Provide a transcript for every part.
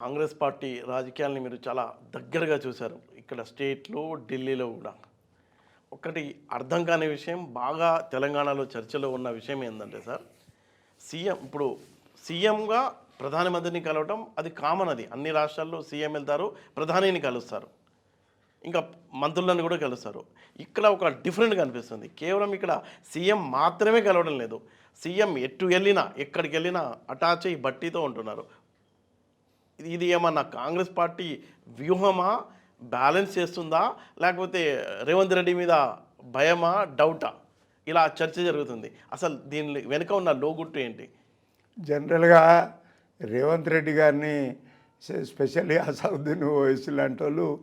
Congress party రాజకీయాల్ని మీరు చాలా దగ్గరగా చూశారు. ఇక్కడ స్టేట్లో ఢిల్లీలో కూడా. ఒకటి అర్థం కాని విషయం బాగా తెలంగాణలో చర్చలో ఉన్న విషయం ఏంటంటే సార్ సీఎం ఇప్పుడు సీఎంగా ప్రధానమంత్రిని కలవటం అది కామన్ అది. అన్ని రాష్ట్రాల్లో సీఎం వెళ్తారు ప్రధానిని కలుస్తారు. ఇంకా మంత్రులను కూడా కలుస్తారు. ఇక్కడ ఒక డిఫరెంట్ కనిపిస్తుంది. కేవలం ఇక్కడ సీఎం మాత్రమే కలవడం లేదు. సీఎం ఎటు వెళ్ళినా ఎక్కడికి వెళ్ళినా అటాచ్ అయ్యి బట్టీతో ఉంటున్నారు. ఇది- ఇది ఏమన్నా కాంగ్రెస్ పార్టీ వ్యూహమా? బ్యాలెన్స్ చేస్తుందా? లేకపోతే రేవంత్ రెడ్డి మీద భయమా? డౌటా? ఇలా చర్చ జరుగుతుంది. అసలు దీని వెనుక ఉన్న లోగుట్టు ఏంటి? జనరల్గా రేవంత్ రెడ్డి గారిని స్పెషల్లీ అసదుద్దీన్ ఓవైసీ లాంటి వాళ్ళు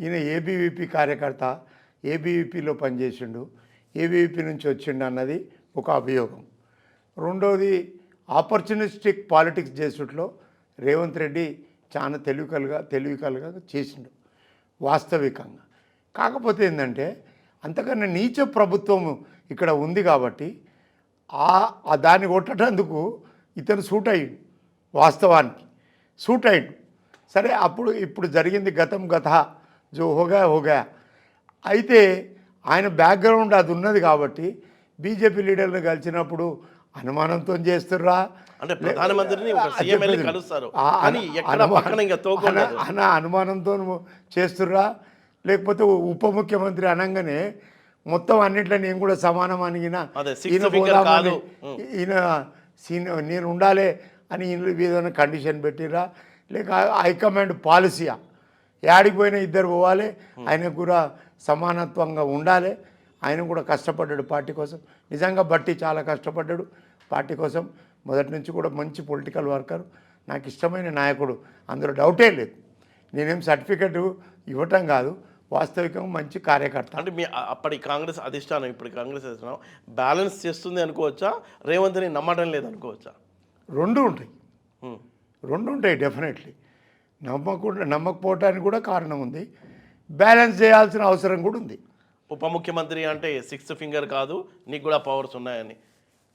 ఈయన ఏబీవీపీ కార్యకర్త ఏబీవీపీలో పనిచేసిండు. ఏబీవీపీ నుంచి వచ్చిండు అన్నది ఒక అభియోగం. రెండవది ఆపర్చునిస్టిక్ పాలిటిక్స్ చేసుట్లో రేవంత్ రెడ్డి చాలా తెలివికలుగా తెలివికలుగా చేసిండు వాస్తవికంగా. కాకపోతే ఏంటంటే అంతకన్నా నీచ ప్రభుత్వం ఇక్కడ ఉంది కాబట్టి ఆ దాన్ని కొట్టడానికి ఇతను సూట్ అయ్యిండు వాస్తవానికి సూట్ అయ్యిండు. సరే అప్పుడు ఇప్పుడు జరిగింది గతం గత జో హోగా హోగా. అయితే ఆయన బ్యాక్గ్రౌండ్ అది ఉన్నది కాబట్టి బీజేపీ లీడర్లు కలిసినప్పుడు అనుమానంతో చేస్తుర్రా? అంటే ప్రధానమంత్రిని ఒక సీఎం వెళ్ళి కలుస్తారు. ఆ, కానీ అను- ఎక్కడ అనుమా- పక్కన ఇంకా తోకుండదు అన- అన అనుమానంతో చేస్తుర్రా? లేకపోతే ఉప ముఖ్యమంత్రి అనగానే మొత్తం అన్నిట్లో నేను కూడా సమానం అనిగిన finger కాదు. ఈయన సీన్ నేను ఉండాలి అని ఈయన ఏదైనా కండిషన్ పెట్టిరా లేక హైకమాండ్ పాలసీయా? యాడికి పోయినా ఇద్దరు పోవాలి. ఆయనకు కూడా సమానత్వంగా ఉండాలి. ఆయన కూడా కష్టపడ్డాడు పార్టీ కోసం. నిజంగా బట్టి చాలా కష్టపడ్డాడు పార్టీ కోసం. మొదటి నుంచి కూడా మంచి పొలిటికల్ వర్కర్. నాకు ఇష్టమైన నాయకుడు. అందులో డౌటే లేదు. నేనేం సర్టిఫికెట్ ఇవ్వటం కాదు. వాస్తవికంగా మంచి కార్యకర్త. అంటే మీ అప్పటి కాంగ్రెస్ అధిష్టానం ఇప్పుడు కాంగ్రెస్ అధిష్టానం బ్యాలెన్స్ చేస్తుంది అనుకోవచ్చా? రేవంత్ని నమ్మడం లేదు అనుకోవచ్చా? రెండు ఉంటాయి. రెండు ఉంటాయి డెఫినెట్లీ. నమ్మకుండా నమ్మకపోవటానికి కూడా కారణం ఉంది. బ్యాలెన్స్ చేయాల్సిన అవసరం కూడా ఉంది. ఉప ముఖ్యమంత్రి అంటే సిక్స్త్ ఫింగర్ కాదు నీకు కూడా పవర్స్ ఉన్నాయని.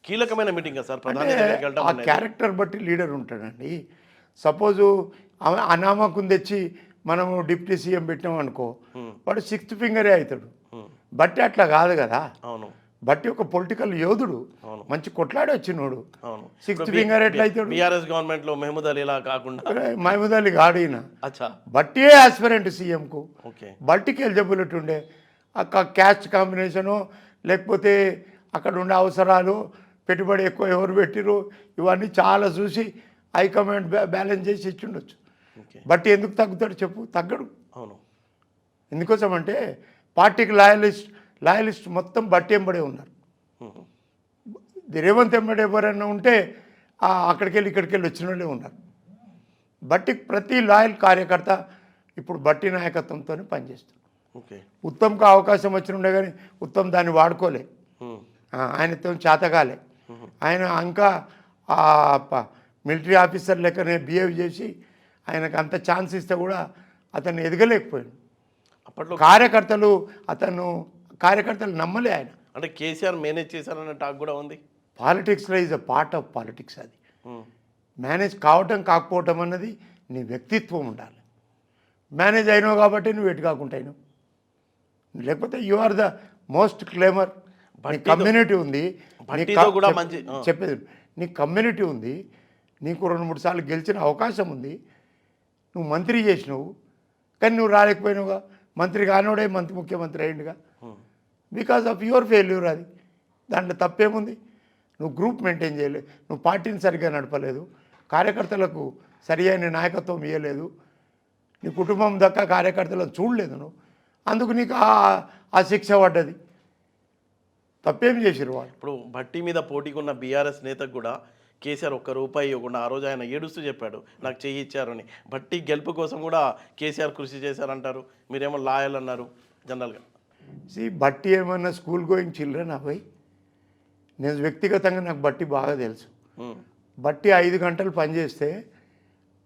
కీలకమైన మీటింగ్ సార్ ప్రధాని ఆ. క్యారెక్టర్ బట్టి లీడర్ ఉంటాడండి. సపోజు అనామకం తెచ్చి మనము డిప్యూటీ సీఎం పెట్టాం అనుకో వాడు సిక్స్త్ ఫింగరే అవుతాడు. బట్టి అట్లా కాదు కదా. అవును. బట్టి ఒక పొలిటికల్ యోధుడు. మంచి కొట్లాడి వచ్చినోడు. సిక్స్త్ ఫింగర్ ఎట్లా అవుతాడు? బీఆర్ఎస్ గవర్నమెంట్లో మెహమూద్ అలీలా కాకుండా. మహమూద్ అలీ గాడిన? అచ్చా. బట్టియే ఆస్పిరెంట్ సీఎంకు. ఓకే. బట్టికి ఎలిజిబిలిటీ ఉండే అక్క క్యాస్ట్ కాంబినేషను లేకపోతే అక్కడ ఉండే అవసరాలు పెట్టుబడి ఎక్కువ ఎవరు పెట్టిరు ఇవన్నీ చాలా చూసి హైకమాండ్ బ్యా బ్యాలెన్స్ చేసి ఇచ్చిండొచ్చు. బట్టి ఎందుకు తగ్గుతాడు చెప్పు తగ్గడు. అవును. ఎందుకోసం అంటే పార్టీకి లాయలిస్ట్ లాయలిస్ట్ మొత్తం బట్టి ఎంబడే ఉన్నారు. రేవంత్ ఎంబడి ఎవరైనా ఉంటే అక్కడికి వెళ్ళి ఇక్కడికి వెళ్ళి వచ్చిన వాళ్ళే ఉన్నారు. బట్టి ప్రతి లాయల్ కార్యకర్త ఇప్పుడు బట్టి నాయకత్వంతోనే పనిచేస్తారు ఓకే ఉత్తమ్కి అవకాశం వచ్చినుండే కానీ ఉత్తమ్ దాన్ని వాడుకోలే. ఆయనతో చేతగాలే. ఆయన ఇంకా మిలిటరీ ఆఫీసర్ లెక్కనే బిహేవ్ చేసి ఆయనకు అంత ఛాన్స్ ఇస్తే కూడా అతను ఎదగలేకపోయాడు. అప్పట్లో కార్యకర్తలు అతను కార్యకర్తలు నమ్మలే ఆయన. అంటే కేసీఆర్ మేనేజ్ చేశారన్న టాక్ కూడా ఉంది? పాలిటిక్స్లో is a part of politics అది. మేనేజ్ కావటం కాకపోవటం అన్నది నీ వ్యక్తిత్వం ఉండాలి. మేనేజ్ అయినావు కాబట్టి నువ్వు ఎటు కాకుండా అయినావు. లేకపోతే you are the most claimer నీ కమ్యూనిటీ ఉంది. కూడా మంచి-. చెప్పేది నీ కమ్యూనిటీ ఉంది. నీకు రెండు మూడు సార్లు గెలిచిన అవకాశం ఉంది. నువ్వు మంత్రి చేసినావు. కానీ నువ్వు రాలేకపోయినావుగా. మంత్రి కానివాడే మంత్రి ముఖ్యమంత్రి అయ్యిండుగా. బికాస్ ఆఫ్ యువర్ ఫెయిల్యూర్ అది. దాంట్లో తప్పేముంది? నువ్వు గ్రూప్ మెయింటైన్ చేయలేదు నువ్వు పార్టీని సరిగ్గా నడపలేదు. కార్యకర్తలకు సరి అయిన నాయకత్వం ఇవ్వలేదు నీ కుటుంబం దక్క కార్యకర్తలను చూడలేదు నువ్వు. అందుకు నీకు ఆ- ఆ శిక్ష పడ్డది. తప్పేం చేసిరు వాళ్ళు? ఇప్పుడు భట్టి మీద పోటీకి ఉన్న బీఆర్ఎస్ నేతకు కూడా కేసీఆర్ ఒక్క రూపాయి ఇవ్వకుండా ఆ రోజు ఆయన ఏడుస్తూ చెప్పాడు నాకు చెయ్యి ఇచ్చారని. భట్టి గెలుపు కోసం కూడా కేసీఆర్ కృషి చేశారంటారు. మీరేమో లాయల్ అన్నారు జనరల్గా. సి బట్టి ఏమన్నా స్కూల్ గోయింగ్ చిల్డ్రన్ అబ్బాయి నేను వ్యక్తిగతంగా నాకు బట్టి బాగా తెలుసు. బట్టి ఐదు గంటలు పనిచేస్తే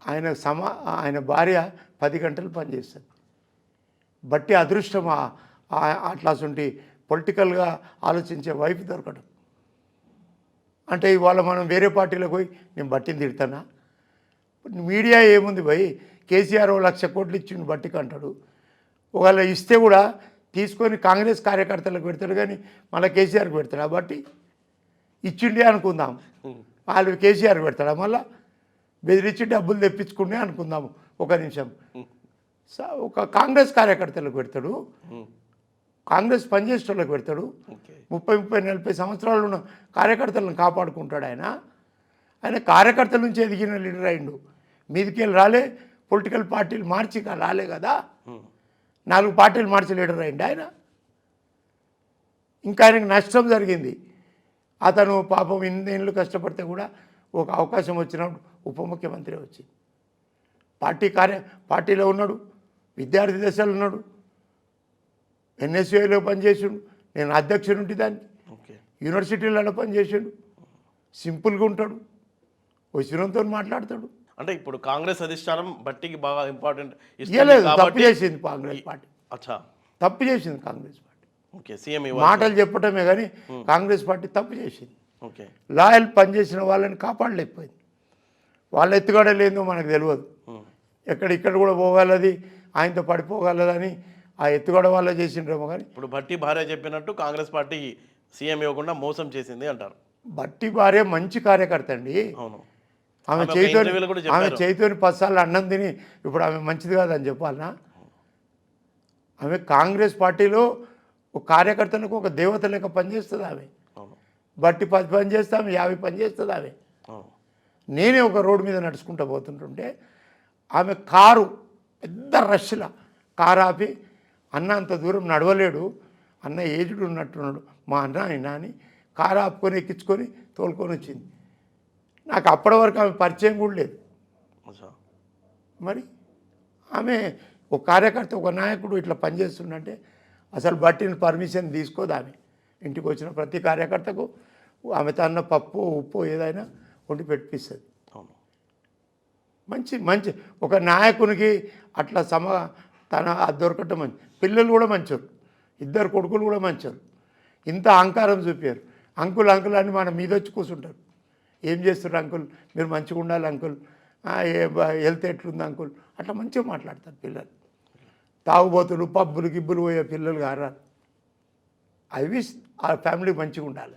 ఆయన సమా ఆయన భార్య పది గంటలు పనిచేస్తుంది. బట్టి అదృష్టం ఆ- అట్లాంటి పొలిటికల్గా ఆలోచించే వైపు దొరకడం. అంటే ఇవాళ మనం వేరే పార్టీలోకి పోయి నేను బట్టిని తిడతానా? మీడియా ఏముంది భయ్? కేసీఆర్ ఓ లక్ష కోట్లు ఇచ్చిండు బట్టికి అంటాడు. ఒకవేళ ఇస్తే కూడా తీసుకొని కాంగ్రెస్ కార్యకర్తలకు పెడతాడు కానీ మళ్ళీ కేసీఆర్కి పెడతాడు? బట్టి ఇచ్చిండే అనుకుందాం. వాళ్ళు కేసీఆర్ పెడతాడా? మళ్ళా బెదిరించి డబ్బులు తెప్పించుకుండే అనుకుందాము ఒక నిమిషం. ఒక కాంగ్రెస్ కార్యకర్తలకు పెడతాడు. కాంగ్రెస్ పనిచేసేటోళ్ళకి పెడతాడు. ముప్పై ముప్పై నలభై సంవత్సరాలు ఉన్న కార్యకర్తలను కాపాడుకుంటాడు ఆయన. ఆయన కార్యకర్తల నుంచి ఎదిగిన లీడర్ అయిండు. మీదికెళ్ళి రాలే పొలిటికల్ పార్టీలు మార్చి రాలే కదా. నాలుగు పార్టీలు మార్చి లీడర్ అయిండు ఆయన. ఇంకా ఆయనకు నష్టం జరిగింది. అతను పాపం ఇన్నేళ్ళు కష్టపడితే కూడా ఒక అవకాశం వచ్చినప్పుడు ఉప ముఖ్యమంత్రి వచ్చి పార్టీ కార్య పార్టీలో ఉన్నాడు. విద్యార్థి దశలో ఉన్నాడు. ఎన్ఎస్యూఐలో పనిచేసిండు. నేను అధ్యక్షుడు దానికి ఓకే. యూనివర్సిటీలలో పనిచేసాడు. సింపుల్గా ఉంటాడు. వచ్చినంతో మాట్లాడతాడు. అంటే ఇప్పుడు కాంగ్రెస్ అధిష్టానం బట్టికి బాగా ఇంపార్టెంట్ ఇవ్వలేదు తప్పు చేసింది కాంగ్రెస్ పార్టీ. అచ్చా. తప్పు చేసింది కాంగ్రెస్ పార్టీ. ఓకే సీఎం మాటలు చెప్పటమే కానీ కాంగ్రెస్ పార్టీ తప్పు చేసింది. ఓకే. లాయల్ పనిచేసిన వాళ్ళని కాపాడలేకపోయింది. వాళ్ళ ఎత్తుగడలేందో మనకు తెలియదు. ఎక్కడ ఇక్కడ కూడా పోగలది ఆయనతో పడిపోగలదని ఆ ఎత్తుగడ వల్ల చేసిండ్రేమో కానీ ఇప్పుడు భట్టి భార్య చెప్పినట్టు కాంగ్రెస్ పార్టీ సీఎం ఇవ్వకుండా మోసం చేసింది అంటారు. బట్టి భార్య మంచి కార్యకర్త అండి. అవును. ఆమె చేతితో ఆమె చెప్పారు. చేతితోని పసార్లు అన్నం తిని ఇప్పుడు ఆమె మంచిది కాదని చెప్పాలనా? ఆమె కాంగ్రెస్ పార్టీలో ఒక కార్యకర్తలకు ఒక దేవత లెక్క పనిచేస్తుంది ఆమె. బట్టి పది పని చేస్తే ఆమె యాభై పని చేస్తుంది ఆమె. నేనే ఒక రోడ్డు మీద నడుచుకుంటూ పోతుంటుంటే ఆమె కారు పెద్ద రష్లా. కారు ఆపి అన్న అంత దూరం నడవలేడు. అన్న ఏజ్డ్ ఉన్నట్టున్నాడు. మా అన్న ఆయన అని కారు ఆపుకొని ఎక్కించుకొని తోలుకొని వచ్చింది. నాకు అప్పటి వరకు ఆమె పరిచయం కూడా లేదు. మరి ఆమె ఒక కార్యకర్త ఒక నాయకుడు ఇట్లా పనిచేస్తుందంటే అసలు బట్టిని పర్మిషన్ తీసుకోదు ఆమె. ఇంటికి వచ్చిన ప్రతి కార్యకర్తకు ఆమె తన పప్పు ఉప్పు ఏదైనా వండి పెట్టిస్తుంది మంచి మంచి. ఒక నాయకునికి అట్లా సమ తన అది దొరకటం మంచి. పిల్లలు కూడా మంచోరు ఇద్దరు కొడుకులు కూడా మంచోరు ఇంత అహంకారం చూపారు. అంకుల్ అంకుల్ అని మన మీద వచ్చి కూర్చుంటారు. ఏం చేస్తారు అంకుల్? మీరు మంచిగా ఉండాలి అంకుల్. ఏ హెల్త్ ఎట్లుంది అంకుల్? అట్లా మంచిగా మాట్లాడతారు పిల్లలు. తాగుబోతులు పబ్బులు గిబ్బులు పోయే పిల్లలు కారారు అవి ఆ ఫ్యామిలీ మంచిగా ఉండాలి.